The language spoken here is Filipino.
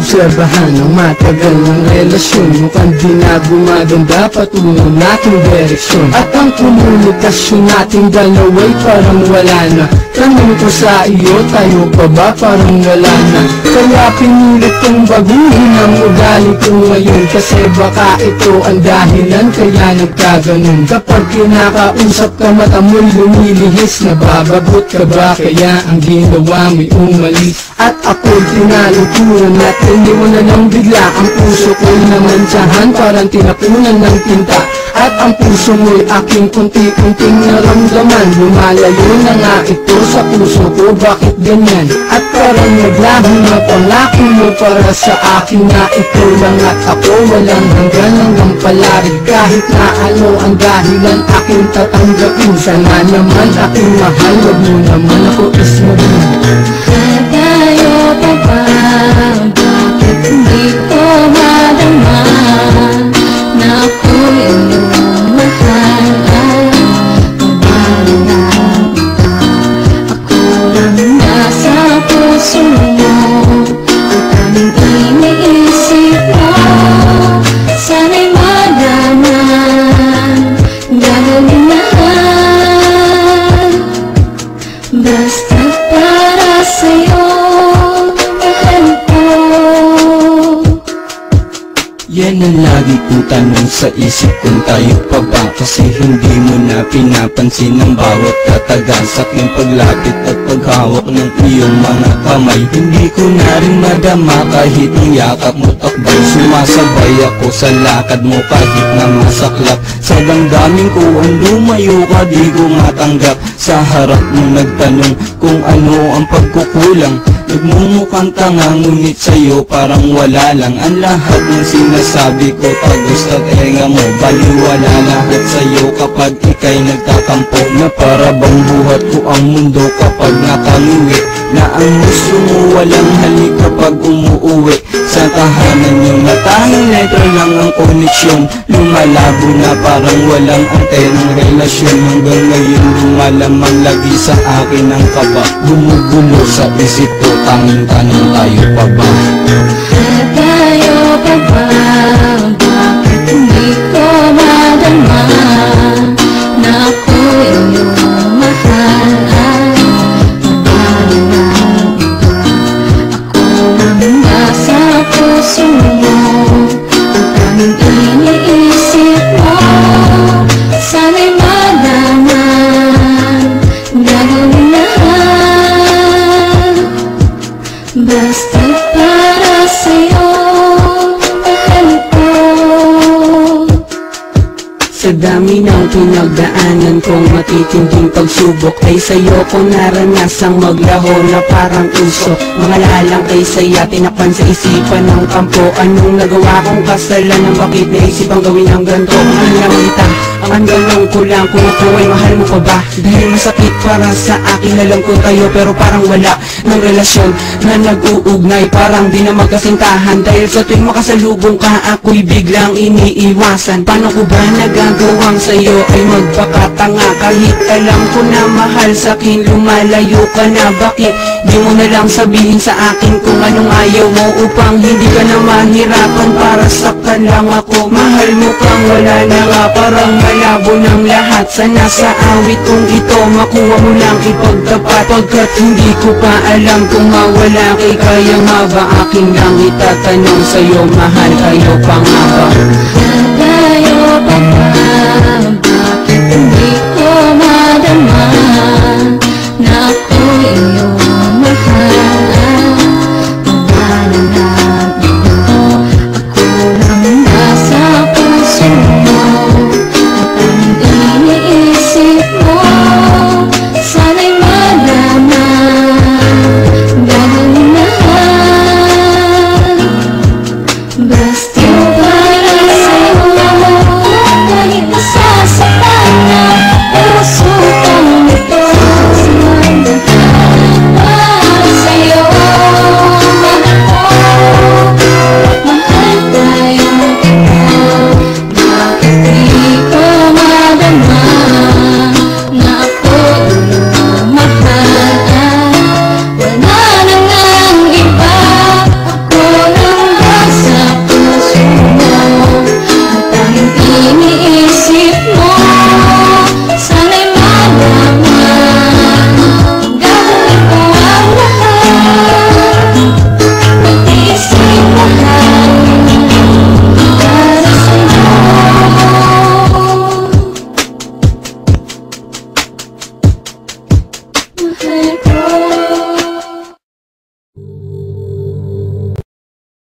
Obserbahan ang matagal ng relasyon. Mukhang di na gumaganda patungo nating direksyon. At ang komunikasyon nating dalawa'y parang wala na. Tanong ko sa iyo, tayo pa ba parang wala na? Kaya pinilit kong baguhin ang ugali ko ngayon. Kasi baka ito ang dahilan kaya nagkaganon. Kapag kinakausap ka mata mo'y lumilihis. Nababagot ka ba? Kaya ang ginawa mo'y umalis. At ako'y tinaluturan at iniwanan ng bigla Ang puso ko'y namantsahan parang tinapunan ng tinta. At ang puso mo'y aking kunti-kunting naramdaman. Lumalayo na nga ito sa puso ko, bakit ganyan? At parang naglaho na pangako mo para sa akin na ito lang. At ako walang hanggan hanggang palari Kahit na ano ang dahilan aking tatanggapin. Sana naman aking mahal, wag mo naman ako ismagin Yan ang lagi kong tanong sa isip kung tayo pa ba? Kasi hindi mo na pinapansin ang bawat katagal Sa aking paglapit at paghawak ng iyong mga kamay. Hindi ko na rin madama kahit ang yakap mo takbo Sumasabay ako sa lakad mo kahit na masaklap. Sa damdamin ko ang lumayo ka di ko matanggap. Sa harap mo nagtanong kung ano ang pagkukulang Nagmumukhang tanga ngunit sa'yo parang wala lang. Ang lahat ng sinasabi ko tagos sa tenga mo Baliwala lahat sa'yo kapag ikay nagtatampo. Na para bang buhat ko ang mundo kapag nakanguwi Na ang gusto mo walang halik kapag umuuwi Sa tahanan niyo na tanging letra lang ang koneksyon. Lumalabo na parang walang antenang relasyon. Hanggang ngayon lumalamang lagi sa akin ang kaba. Gumugulo sa isip ko tan tan tayo pa ba Tayo pa ba? Basta para sa'yo Mahal ko. Sa dami ng pinagdaanan kong matitinding pagsubok Ay sa'yo ko naranasang maglaho na parang usok Mga lalang kay saya tinakpan sa isipan ng kampo. Anong nagawa kong kasalanan bakit naisip ang gawin ang ganito lang kita, ang tanong ko lang kung ako ay mahal mo pa ba? Dahil masakit para sa akin alam ko tayo pero parang wala ng relasyon na nag-uugnay. Parang di na magkasintahan dahil sa tuwing makasalubong ka ako'y biglang iniiwasan. Paano ko ba nagagawang sa'yo ay magpakatanga Kahit alam ko na mahal sa'kin lumalayo ka na. Bakit di mo na lang sabihin sa akin kung anong ayaw mo? Upang hindi ka na mahirapan para saktan lang ako. Mahal mo kang wala na nga parang malabo ng lahat Sana sa awit kong ito. Makuha mo lang ipagtapat. Pagkat hindi ko pa alam kung mawala kay kaya nga ba. Aking lang itatanong sa'yo mahal kayo pa nga ba